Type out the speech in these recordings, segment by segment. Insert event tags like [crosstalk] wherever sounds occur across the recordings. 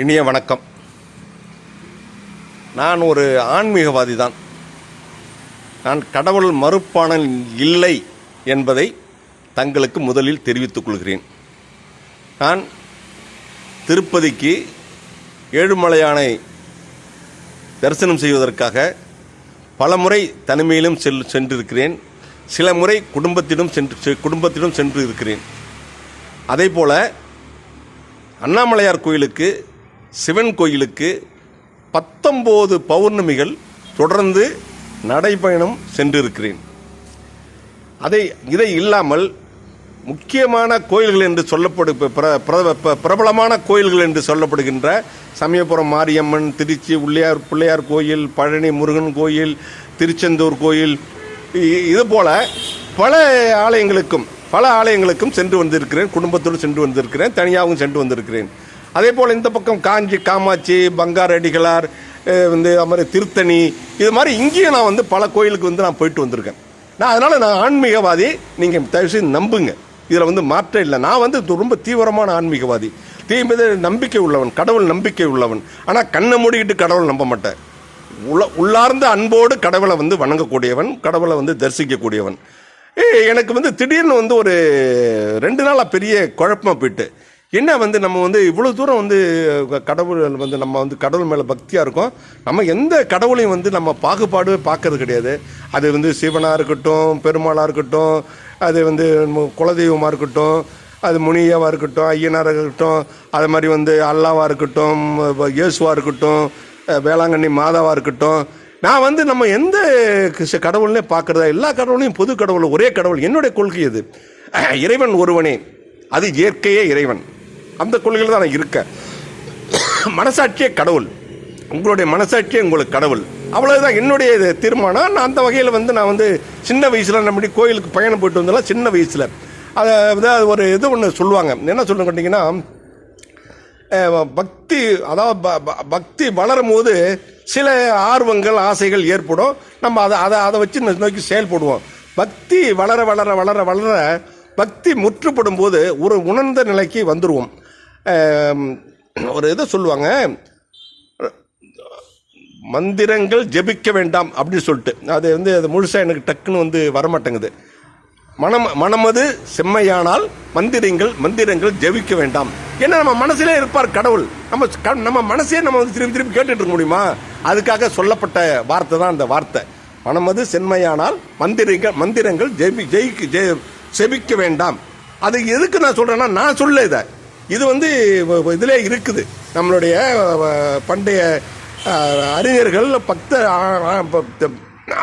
இனிய வணக்கம். நான் ஒரு ஆன்மீகவாதி தான் நான் கடவுள் மறுப்பானல் இல்லை என்பதை தங்களுக்கு முதலில் தெரிவித்துக் கொள்கிறேன். நான் திருப்பதிக்கு ஏழுமலையானை தரிசனம் செய்வதற்காக பல முறை தனிமையிலும் செல் சென்றிருக்கிறேன். சில முறை குடும்பத்திடம் சென்று குடும்பத்திடம் சென்று இருக்கிறேன் அதே போல அண்ணாமலையார் கோயிலுக்கு சிவன் கோயிலுக்கு பத்தொம்போது பௌர்ணமிகள் தொடர்ந்து நடைபயணம் சென்றிருக்கிறேன். அதை இதை இல்லாமல் முக்கியமான கோயில்கள் என்று சொல்லப்படு பிர- ப- பிரபலமான கோயில்கள் என்று சொல்லப்படுகின்ற சமயபுரம் மாரியம்மன் திருச்சி உள்ளியார் பிள்ளையார் கோயில் பழனி முருகன் கோயில் திருச்செந்தூர் கோயில் இது போல பல ஆலயங்களுக்கும் பல ஆலயங்களுக்கும் சென்று வந்திருக்கிறேன். குடும்பத்தோடு சென்று வந்திருக்கிறேன். தனியாகவும் சென்று வந்திருக்கிறேன். அதே போல் இந்த பக்கம் காஞ்சி காமாட்சி பங்கார் அடிகளார் வந்து அது மாதிரி திருத்தணி இது மாதிரி இங்கேயும் நான் வந்து பல கோயிலுக்கு வந்து நான் போயிட்டு வந்திருக்கேன். நான் அதனால் நான் ஆன்மீகவாதி நீங்கள் தயவுசெய்து நம்புங்க. இதில் வந்து மாற்றம் இல்லை. நான் வந்து ரொம்ப தீவிரமான ஆன்மீகவாதி. தீமீது நம்பிக்கை உள்ளவன் கடவுள் நம்பிக்கை உள்ளவன். ஆனால் கண்ணை மூடிக்கிட்டு கடவுள் நம்ப மாட்டேன். உள்ள உள்ளார்ந்த அன்போடு கடவுளை வந்து வணங்கக்கூடியவன் கடவுளை வந்து தரிசிக்கக்கூடியவன். எனக்கு வந்து திடீர்னு வந்து ஒரு ரெண்டு நாளாக பெரிய குழப்பமாக போயிட்டு. என்ன வந்து நம்ம வந்து இவ்வளோ தூரம் வந்து கடவுள் வந்து நம்ம வந்து கடவுள் மேலே பக்தியாக இருக்கோம். நம்ம எந்த கடவுளையும் வந்து நம்ம பாகுபாடு பார்க்கறது கிடையாது. அது வந்து சிவனாக இருக்கட்டும் பெருமாளாக இருக்கட்டும் அது வந்து குலதெய்வமாக இருக்கட்டும் அது முனியாவாக இருக்கட்டும் ஐயனாராக இருக்கட்டும் அது மாதிரி வந்து அல்லாவாக இருக்கட்டும் இயேசுவாக இருக்கட்டும் வேளாங்கண்ணி மாதாவாக இருக்கட்டும். நான் வந்து நம்ம எந்த கடவுள்னே பார்க்குறதா எல்லா கடவுளையும் பொது கடவுள் ஒரே கடவுள் என்னுடைய கொள்கை அது இறைவன் ஒருவனே அது இயற்கையே இறைவன். அந்த கொள்கையில் தான் நான் இருக்கேன். மனசாட்சியே கடவுள். உங்களுடைய மனசாட்சியே உங்களுக்கு கடவுள். அவ்வளவுதான் என்னுடைய இது தீர்மானம். நான் அந்த வகையில் வந்து நான் வந்து சின்ன வயசில் நம்ம கோயிலுக்கு பயணம் போயிட்டு வந்தெல்லாம் சின்ன வயசில். அதை வந்து ஒரு இது ஒன்று சொல்லுவாங்க. என்ன சொல்லுங்க கேட்டிங்கன்னா பக்தி அதாவது ப- பக்தி வளரும் போது சில ஆர்வங்கள் ஆசைகள் ஏற்படும். நம்ம அதை அதை அதை வச்சு நோக்கி செயல்படுவோம். பக்தி வளர வளர வளர வளர பக்தி முற்றுப்படும் போது ஒரு உணர்ந்த நிலைக்கு வந்துடுவோம் ஒரு இதை சொல்லுவாங்க. மந்திரங்கள் ஜெபிக்க வேண்டாம் அப்படின்னு சொல்லிட்டு. அது வந்து அது முழுசாக எனக்கு டக்குன்னு வந்து வரமாட்டேங்குது. மனம் மனமது செம்மையானால் மந்திரங்கள் மந்திரங்கள் ஜெபிக்க வேண்டாம். ஏன்னா நம்ம மனசிலே இருப்பார் கடவுள். நம்ம க- நம்ம மனசே நம்ம வந்து திருப்பி திருப்பி கேட்டுட்டு இருக்க முடியுமா? அதுக்காக சொல்லப்பட்ட வார்த்தை தான் அந்த வார்த்தை. மனமது செம்மையானால் மந்திரங்கள் மந்திரங்கள் ஜெபி ஜெயிக்க ஜெய செபிக்க வேண்டாம். அது எதுக்கு நான் சொல்கிறேன்னா நான் சொல்ல இதை. இது வந்து இதில் இருக்குது. நம்மளுடைய பண்டைய அறிஞர்கள் பக்த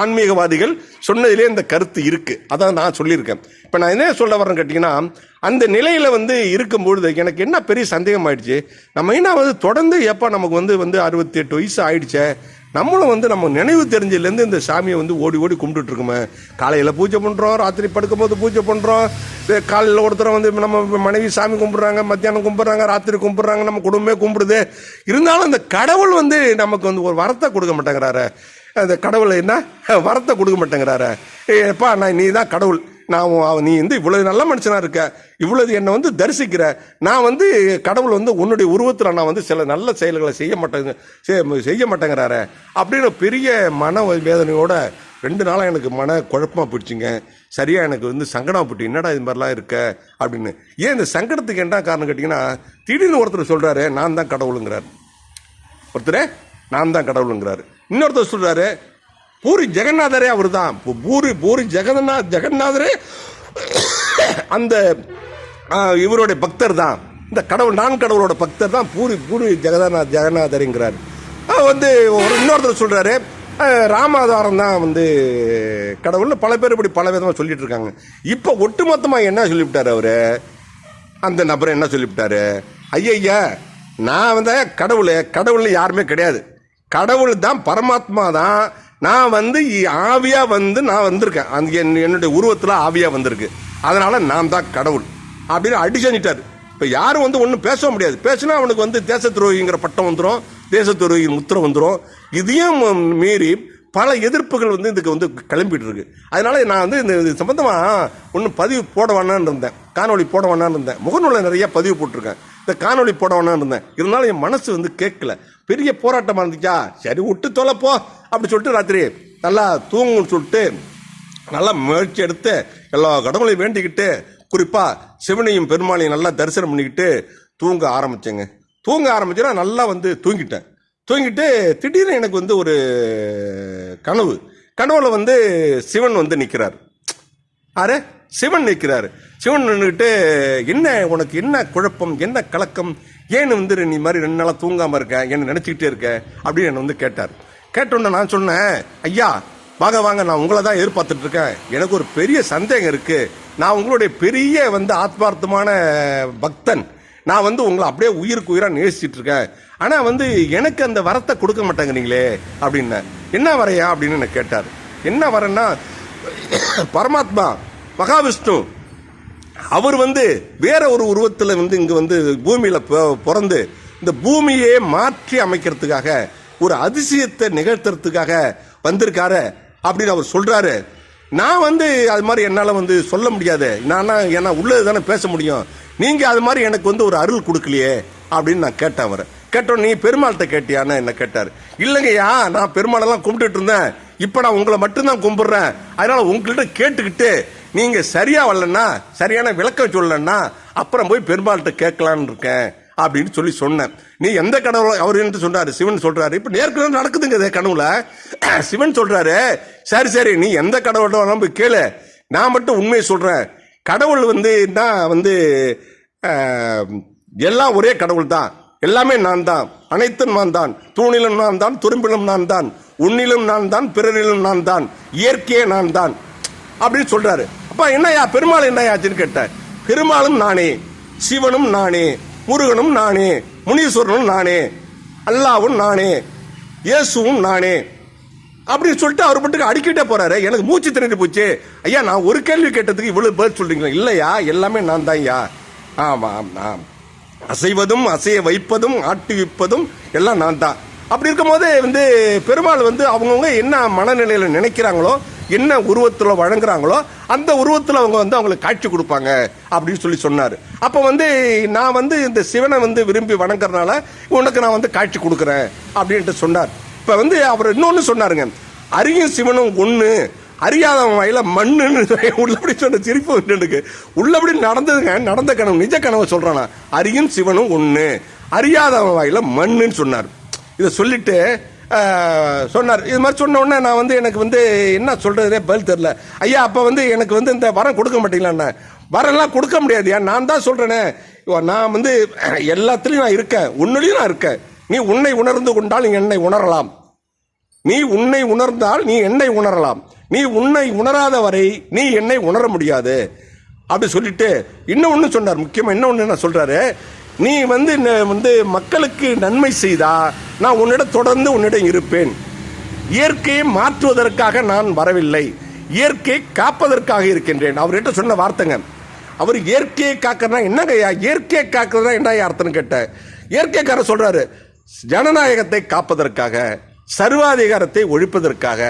ஆன்மீகவாதிகள் சொன்னதிலே இந்த கருத்து இருக்குது அதான் நான் சொல்லியிருக்கேன். இப்போ நான் என்ன சொல்ல வரேன்னு கேட்டிங்கன்னா அந்த நிலையில் வந்து இருக்கும்பொழுது எனக்கு என்ன பெரிய சந்தேகம் ஆயிடுச்சு? நம்ம என்ன வந்து தொடர்ந்து எப்போ நமக்கு வந்து வந்து அறுபத்தி எட்டு வயசு ஆயிடுச்சே? நம்மளும் வந்து நம்ம நினைவு தெரிஞ்சதுலேருந்து இந்த சாமியை வந்து ஓடி ஓடி கும்பிட்டுட்டு இருக்கோமே காலையில் பூஜை பண்ணுறோம் ராத்திரி படுக்கும்போது பூஜை பண்ணுறோம் காலையில் ஒருத்தர் வந்து நம்ம மனைவி சாமி கும்பிட்றாங்க மத்தியானம் கும்பிட்றாங்க ராத்திரி கும்பிட்றாங்க நம்ம குடும்பமே கும்பிடுது. இருந்தாலும் அந்த கடவுள் வந்து நமக்கு வந்து ஒரு வரத்தை கொடுக்க மாட்டேங்கிறாரு. அந்த கடவுள் என்ன? வரத்தை கொடுக்க மாட்டேங்கிறாரு. ஏப்பா நான் நீ தான் கடவுள். நான் அவ- நீ வந்து இவ்வளவு நல்ல மனுஷனாக இருக்க. இவ்வளவு என்னை வந்து தரிசிக்கிற. நான் வந்து கடவுள் வந்து உன்னுடைய உருவத்தில் நான் வந்து சில நல்ல செயல்களை செய்ய மாட்டேங்க செய்ய- செய்ய மாட்டேங்கிறாரு. அப்படின்னு பெரிய மன வேதனையோட ரெண்டு நாளாக எனக்கு மன குழப்பமாக போயிடுச்சுங்க. சரியாக எனக்கு வந்து சங்கடம் போட்டு என்னடா இது மாதிரிலாம் இருக்க? அப்படின்னு. ஏன் இந்த சங்கடத்துக்கு என்ன காரணம் கேட்டிங்கன்னா திடீர்னு ஒருத்தர் சொல்கிறாரு நான் தான் கடவுளுங்கிறார். ஒருத்தர் நான் தான் கடவுளுங்கிறாரு. இன்னொருத்தர் சொல்கிறாரு பூரி ஜெகநாதரே அவர் தான் பூரி பூரி ஜெகநாத் ஜெகநாதரே அந்த இவருடைய பக்தர் தான் இந்த கடவுள் நான் கடவுளோட பக்தர் தான் பூரி பூரி ஜெகநாத் ஜெகநாதருங்கிறார். வந்து ஒரு இன்னொருத்தர் சொல்கிறாரு ராமாதாரம் தான் வந்து கடவுள்னு பல பேர் இப்படி பல விதமாக சொல்லிட்டு இருக்காங்க. இப்போ ஒட்டுமொத்தமாக என்ன சொல்லிவிட்டார் அவர்? அந்த நபர் என்ன சொல்லிவிட்டாரு? ஐயய்யா நான் வந்து கடவுள் கடவுள் யாருமே கிடையாது. கடவுள் தான் பரமாத்மா தான் நான் வந்து ஆவியாக ஆவியா வந்து நான் வந்திருக்கேன். அந்த என் என்னுடைய உருவத்தில் ஆவியா வந்திருக்கு. அதனால நான் தான் கடவுள். அப்படின்னு அடிச்சனிட்டாரு இப்போ யாரும் வந்து ஒன்றும் பேச முடியாது. பேசினா அவனுக்கு வந்து தேச துரோகிங்கிற பட்டம் வந்துடும் தேச துரோகி முத்திரம் வந்துடும் இதையும் மீறி பல எதிர்ப்புகள் வந்து இதுக்கு வந்து கிளம்பிட்டு இருக்கு. அதனால நான் வந்து இந்த சம்பந்தமாக ஒன்றும் பதிவு போட வேணான்னு இருந்தேன். காணொலி போட வேணான்னு இருந்தேன். முகநூலில் நிறைய பதிவு போட்டிருக்கேன். இந்த காணொலி போட வேணான்னு இருந்தேன். இருந்தாலும் என் மனசு வந்து கேட்கல. பெரிய போராட்டமாக இருந்துச்சா? சரி விட்டு தொலைப்போ அப்படி சொல்லிட்டு ராத்திரி நல்லா தூங்குன்னு சொல்லிட்டு நல்லா முயற்சி எடுத்து எல்லா கடவுளையும் வேண்டிக்கிட்டு குறிப்பாக சிவனையும் பெருமாளையும் நல்லா தரிசனம் பண்ணிக்கிட்டு தூங்க ஆரம்பிச்சேங்க. தூங்க ஆரம்பிச்சேன்னா நல்லா வந்து தூங்கிட்டேன். தூங்கிட்டு திடீர்னு எனக்கு வந்து ஒரு கனவு. கனவுல வந்து சிவன் வந்து நிற்கிறார் அரே சிவன் நிற்கிறாரு. சிவன் நின்றுக்கிட்டு என்ன உனக்கு என்ன குழப்பம்? என்ன கலக்கம்? ஏன் வந்து நீ மாதிரி ரெண்டு நாளாக தூங்காமல் இருக்க? என்ன நினச்சிக்கிட்டே இருக்க? அப்படின்னு என்னை வந்து கேட்டார். கேட்டோன்னே நான் சொன்னேன் ஐயா வாங்க வாங்க நான் உங்களை தான் எதிர்பார்த்துட்டு இருக்கேன். எனக்கு ஒரு பெரிய சந்தேகம் இருக்குது நான் உங்களுடைய பெரிய வந்து ஆத்மார்த்தமான பக்தன். நான் வந்து உங்களை அப்படியே உயிருக்கு உயிராக நேசிச்சிட்டு இருக்கேன். ஆனால் வந்து எனக்கு அந்த வரத்தை கொடுக்க மாட்டேங்கிறீங்களே அப்படின்னேன். என்ன வரையா? அப்படின்னு என்னை கேட்டார். என்ன வரேன்னா பரமாத்மா மகாவிஷ்ணு அவர் வந்து வேற ஒரு உருவத்தில் வந்து இங்கே வந்து பூமியில் பிறந்து இந்த பூமியே மாற்றி அமைக்கிறதுக்காக ஒரு அதிசயத்தை நிகழ்த்துறதுக்காக வந்திருக்காரு அப்படின்னு அவர் சொல்கிறாரு நான் வந்து அது மாதிரி என்னால் வந்து சொல்ல முடியாது. நான் ஏன்னா உள்ளது தானே பேச முடியும். நீங்கள் அது மாதிரி எனக்கு வந்து ஒரு அருள் கொடுக்கலையே அப்படின்னு நான் கேட்டேன் அவரை. கேட்டோம் நீ பெருமாள்கிட்ட கேட்டியான்னு? என்ன கேட்டார். இல்லைங்கய்யா நான் பெருமாளெல்லாம் கும்பிட்டுட்டு இருந்தேன். இப்போ நான் உங்களை மட்டும்தான் கும்பிடுறேன். அதனால உங்கள்கிட்ட கேட்டுக்கிட்டு நீங்க சரியா வரலன்னா சரியான விளக்கம் சொல்லலன்னா அப்புறம் போய் பெருமாள்கிட்ட கேட்கலான்னு இருக்கேன் அப்படின்னு சொல்லி சொன்னேன். நீ எந்த கனவுல அவர் என்று சொன்னாரு? சிவன் சொல்றாரு. இப்ப நேருக்கு நடக்குதுங்க இதே கனவுல [clears throat] சிவன் சொல்றாரு சரி சரி நீ எந்த கடவுளோட வேணாலும் போய் கேளு. நான் மட்டும் உண்மையை சொல்றேன். கடவுள் வந்து நான் வந்து எல்லாம் ஒரே கடவுள் தான் எல்லாமே நான் தான் அனைத்தும் நான் தான் தூணிலும் நான் தான் துரும்பிலும் நான் தான் உன்னிலும் நான் தான் பிறரிலும் நான் தான் இயற்கையே நான் தான் அப்படின்னு சொல்றாரு. அப்ப என்னையா பெருமாள் என்னையாச்சுன்னு கேட்டேன் பெருமாளும் நானே சிவனும் நானே முருகனும் நானே முனீஸ்வரனும் நானே அல்லாவும் நானே இயேசுவும் நானே அப்படின்னு சொல்லிட்டு அவர் மட்டும் அடிக்கிட்டே போறாரு. எனக்கு மூச்சு திணறி போச்சு. ஐயா நான் ஒரு கேள்வி கேட்டதுக்கு இவ்வளவு பதில் சொல்றீங்களா? இல்லையா எல்லாமே நான் தான் ஐயா ஆமாம். ஆம் அசைவதும் அசைய வைப்பதும் ஆட்டுவிப்பதும் எல்லாம் நான் தான் அப்படி இருக்கும்போது வந்து பெருமாள் வந்து அவங்கவுங்க என்ன மனநிலையில் நினைக்கிறாங்களோ என்ன உருவத்தில் வழங்குறாங்களோ அந்த உருவத்தில் அவங்க வந்து அவங்களுக்கு காட்சி கொடுப்பாங்க அப்படின்னு சொல்லி சொன்னார். அப்போ வந்து நான் வந்து இந்த சிவனை வந்து விரும்பி வணங்குறதுனால உனக்கு நான் வந்து காட்சி கொடுக்குறேன் அப்படின்ட்டு சொன்னார். இப்போ வந்து அவர் இன்னொன்று சொன்னாருங்க அரியும் சிவனும் ஒன்று அறியாதவன் வாயில மண்ணுன்னு [laughs] உள்ளபடி சொன்ன சிரிப்பு வந்து எனக்கு. உள்ளபடி நடந்ததுங்க நடந்த கனவு நிஜ கனவை சொல்கிறானா அரியும் சிவனும் ஒன்று அறியாதவன் வாயில மண்ணுன்னு சொன்னார். இதை சொல்லிட்டு சொன்னார். இது மாதிரி சொன்ன உடனே நான் வந்து எனக்கு வந்து என்ன சொல்கிறதே பதில் தெரில ஐயா அப்போ வந்து எனக்கு வந்து இந்த வரம் கொடுக்க மாட்டீங்களாண்ணே வரம்லாம் கொடுக்க முடியாதுயா நான் தான் சொல்கிறேனே நான் வந்து எல்லாத்துலேயும் நான் இருக்கேன். உன்னுலையும் நான் இருக்கேன். நீ உன்னை உணர்ந்து கொண்டால் நீ என்னை உணரலாம். நீ உன்னை உணர்ந்தால் நீ என்னை உணரலாம். நீ உன்னை உணராத வரை நீ என்னை உணர முடியாது. அப்படி சொல்லிட்டு இன்னும் ஒன்று சொன்னார். முக்கியமாக என்ன ஒன்று என்ன சொல்கிறாரு நீ வந்து வந்து மக்களுக்கு நன்மை செய்தா நான் உன்னிடம் தொடர்ந்து உன்னிடம் இருப்பேன். இயற்கையை மாற்றுவதற்காக நான் வரவில்லை. இயற்கையை காப்பதற்காக இருக்கின்றேன். அவர்கிட்ட சொன்ன வார்த்தைங்க. அவர் இயற்கையை காக்கிறனா என்னங்கய்யா இயற்கையை காக்கிறதா என்ன அர்த்தம்னு கேட்டேன் இயற்கைக்காரர் சொல்றாரு ஜனநாயகத்தை காப்பதற்காக சர்வாதிகாரத்தை ஒழிப்பதற்காக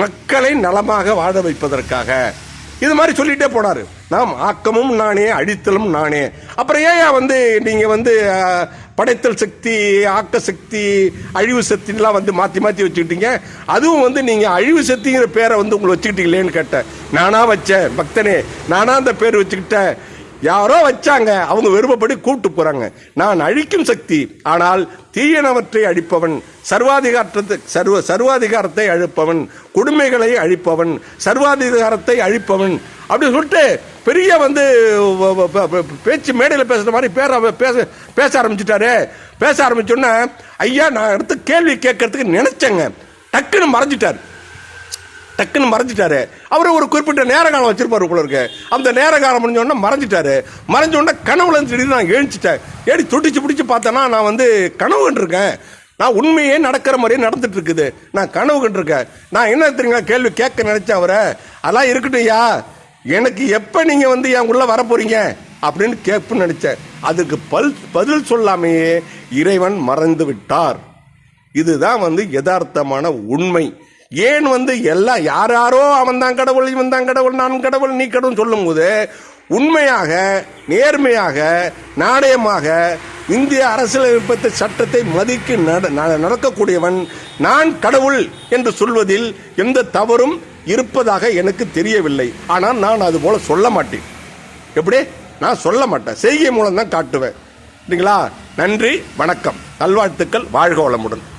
மக்களை நலமாக வாழ வைப்பதற்காக இது மாதிரி சொல்லிட்டே போனார். நாம் ஆக்கமும் நானே அழித்தலும் நானே. அப்புறம் ஏன் வந்து நீங்கள் வந்து படைத்தல் சக்தி ஆக்க சக்தி அழிவு சக்தின்லாம் வந்து மாற்றி மாற்றி வச்சுக்கிட்டீங்க? அதுவும் வந்து நீங்கள் அழிவு சக்திங்கிற பேரை வந்து உங்களை வச்சுக்கிட்டீங்களேன்னு கேட்டேன். நானாக வச்சேன் பக்தனே. நானாக அந்த பேர் வச்சுக்கிட்டேன். யாரோ வச்சாங்க அவங்க விருப்பப்படி கூப்பிட்டு போறாங்க. நான் அழிக்கும் சக்தி ஆனால் தீயனவற்றை அழிப்பவன் சர்வாதிகாரத்தை சர்வ சர்வாதிகாரத்தை அழிப்பவன் கொடுமைகளை அழிப்பவன் சர்வாதிகாரத்தை அழிப்பவன். அப்படின்னு சொல்லிட்டு பெரிய வந்து பேச்சு மேடையில் பேசுகிற மாதிரி பேர பேச பேச ஆரம்பிச்சிட்டாரு. பேச ஆரம்பிச்சோன்னே ஐயா நான் அடுத்து கேள்வி கேட்கறதுக்கு நினைச்சேங்க. டக்குன்னு மறைஞ்சிட்டார். டக்குன்னு மறைஞ்சிட்டாரு. அவர் ஒரு குறிப்பிட்ட நேர காலம் வச்சிருப்பாரு போல இருக்கு. அந்த நேர காலம் முடிஞ்சோடனே மறைஞ்சிட்டாரு. மறைஞ்ச உடனே கனவுல இருந்து திடீர்னு நான் எழுந்துச்சிட்டேன் ஏடி துடிச்சு பிடிச்சு பார்த்தேன்னா நான் வந்து கனவு கண்டிருக்கேன். நான் உண்மையே நடக்கிற மாதிரியே நடந்துட்டு இருக்குது. நான் கனவு கண்டிருக்கேன். நான் என்ன தெரியுங்க கேள்வி கேட்க நினைச்சேன் அவரை? அதெல்லாம் இருக்கட்டும்யா எனக்கு எப்போ நீங்கள் வந்து என் உள்ள வர போறீங்க? அப்படின்னு கேட்புன்னு நினைச்சேன். அதுக்கு பல் பதில் சொல்லாமையே இறைவன் மறந்து விட்டார். இதுதான் வந்து யதார்த்தமான உண்மை. ஏன் வந்து எல்லாம் யார் யாரோ அவன் தான் கடவுள் இவன் தான் கடவுள் நான் கடவுள் நீ கடவுள் சொல்லும் போது உண்மையாக நேர்மையாக நாணயமாக இந்திய அரசியலமைப்பு சட்டத்தை மதிக்க நட- ந- நடக்கக்கூடியவன் நான் கடவுள் என்று சொல்வதில் எந்த தவறும் இருப்பதாக எனக்கு தெரியவில்லை. ஆனால் நான் அது போல சொல்ல மாட்டேன். எப்படி? நான் சொல்ல மாட்டேன். செய்கை மூலம் தான் காட்டுவேன். சரிங்களா? நன்றி வணக்கம். நல்வாழ்த்துக்கள். வாழ்க வளமுடன்.